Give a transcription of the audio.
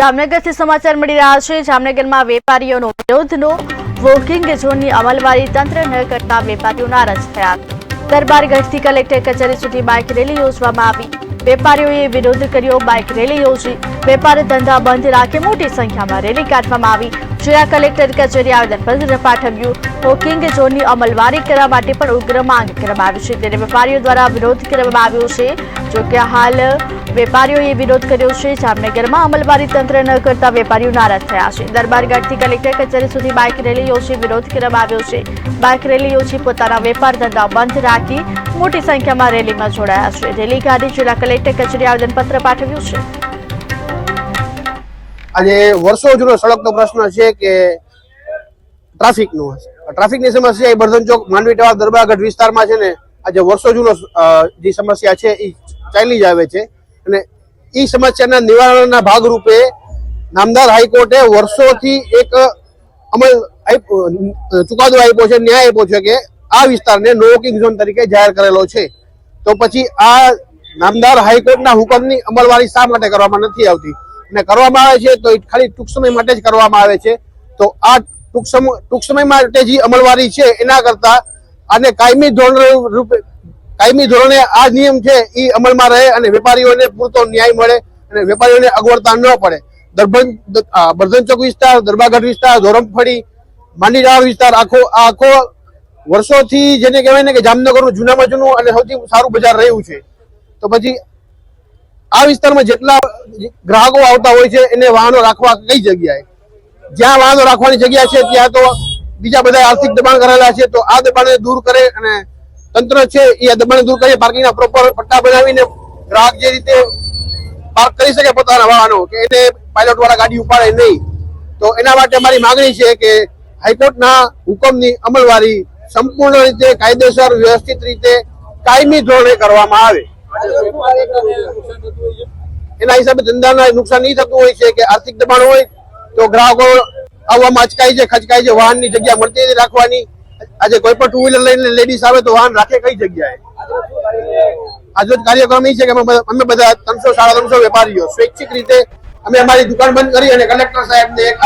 જામનગરથી સમાચાર મળી રહ્યા છે. જામનગરમાં વેપારીઓનો વિરોધનો વોકિંગ ઝોનની અમલવારી તંત્ર ન કરતા વેપારીઓ નારાજ થયા. દરબારગઢથી કલેક્ટર કચેરી સુધી બાઇક રેલી યોજવામાં આવી. વેપારીઓએ વિરોધ કર્યો, બાઇક રેલી યોજી. વેપાર ધંધા બંધ રાખી મોટી સંખ્યામાં રેલી કાઢવામાં આવી. જિલ્લા કલેક્ટર કચેરી આવેદનપત્ર પાઠવ્યું. વોકિંગ ઝોનની અમલવારી કરવા માટે પણ ઉગ્ર માંગ કરવામાં આવી છે. ત્યારે વેપારીઓ દ્વારા વિરોધ કરવામાં આવ્યો છે. જોકે હાલ વેપારીઓએ વિરોધ કર્યો છે. જામનગરમાં અમલવારી તંત્ર ન કરતા વેપારીઓ નારાજ થયા છે. દરબારગઢથી કલેક્ટર કચેરી સુધી બાઇક રેલી યોજી વિરોધ કરવામાં આવ્યો છે. બાઇક રેલી યોજી પોતાના વેપાર ધંધા બંધ રાખી મોટી સંખ્યામાં રેલીમાં જોડાયા છે. રેલી કાઢી જિલ્લા કલેક્ટર કચેરી આવેદનપત્ર પાઠવ્યું છે. આજે વર્ષો જૂનો સડકનો પ્રશ્ન છે કે ટ્રાફિકનો ટ્રાફિકની સમસ્યા એ બર્ધન ચોક, માંડવી ટાવર દરબારગઢ વિસ્તારમાં છે ને આજે વર્ષો જૂનો જે સમસ્યા છે એ ચાલી જ આવે છે. અને એ સમસ્યાના નિવારણના ભાગરૂપે નામદાર હાઈકોર્ટે વર્ષોથી એક અમલ ચુકાદો આપ્યો છે, ન્યાય આપ્યો છે કે આ વિસ્તારને નો વોકિંગ ઝોન તરીકે જાહેર કરેલો છે. તો પછી આ નામદાર હાઈકોર્ટના હુકમની અમલવારી શા માટે કરવામાં નથી આવતી? અને કરવામાં આવે છે તો ખાલી ટૂંક સમય માટે જ કરવામાં આવે છે. તો આ ટૂંક સમય ટૂંક સમય માટે જે અમલવારી છે એના કરતા આને કાયમી ધોરણ રૂપે કાયમી ધોરણે આ નિયમ છે એ અમલમાં રહે અને વેપારીઓને પૂરતો ન્યાય મળે અને વેપારીઓને અગવડતા ન પડે. દરબન આ બર્ધન ચોક વિસ્તાર દરબાગઢ વિસ્તાર, ધોરમફળી, માંડીરાળ વિસ્તાર, આખો આખો વર્ષોથી જેને કહેવાય ને કે જામનગરનું જૂનામાં જૂનું અને સૌથી સારું બજાર રહ્યું છે. તો પછી આ વિસ્તારમાં જેટલા ગ્રાહકો આવતા હોય છે, એને વાહનો રાખવા કઈ જગ્યાએ? જ્યાં વાહનો રાખવાની જગ્યા છે, ત્યાં તો બીજા બધા આર્થિક દબાણ કરેલા છે, તો આ દબાણને દૂર કરે અને તંત્ર છે, એ દબાણ દૂર કરી પાર્કિંગના પ્રોપર પટ્ટા બનાવીને ગ્રાહક જે રીતે પાર્ક કરી શકે પોતાના વાહનો, કે એને પાયલોટ વાળા ગાડી ઉપાડે નહીં. તો એના માટે મારી માંગણી છે કે હાઈકોર્ટના હુકમની અમલવારી સંપૂર્ણ રીતે કાયદેસર, વ્યવસ્થિત રીતે કાયમી ધોરણે કરવામાં આવે. એના હિસાબે ધંધાના નુકસાન નહીં થતું હોય છે કે આર્થિક દબાણ હોય, તો ગ્રાહકો આવવામાં અચકાય છે ખચકાય છે વાહનની જગ્યા મળતી નથી રાખવાની આજે કોઈ પણ ટુ વ્હીલર લઈને લેડીઝ આવે તો વાહન રાખે કઈ જગ્યાએ? આજનો કાર્યક્રમ એ છે કે અમે બધા- ત્રણસો, સાડા ત્રણસો વેપારીઓ. સ્વૈચ્છિક રીતે અમે અમારી દુકાન બંધ કરી અને કલેક્ટર એક આવેદન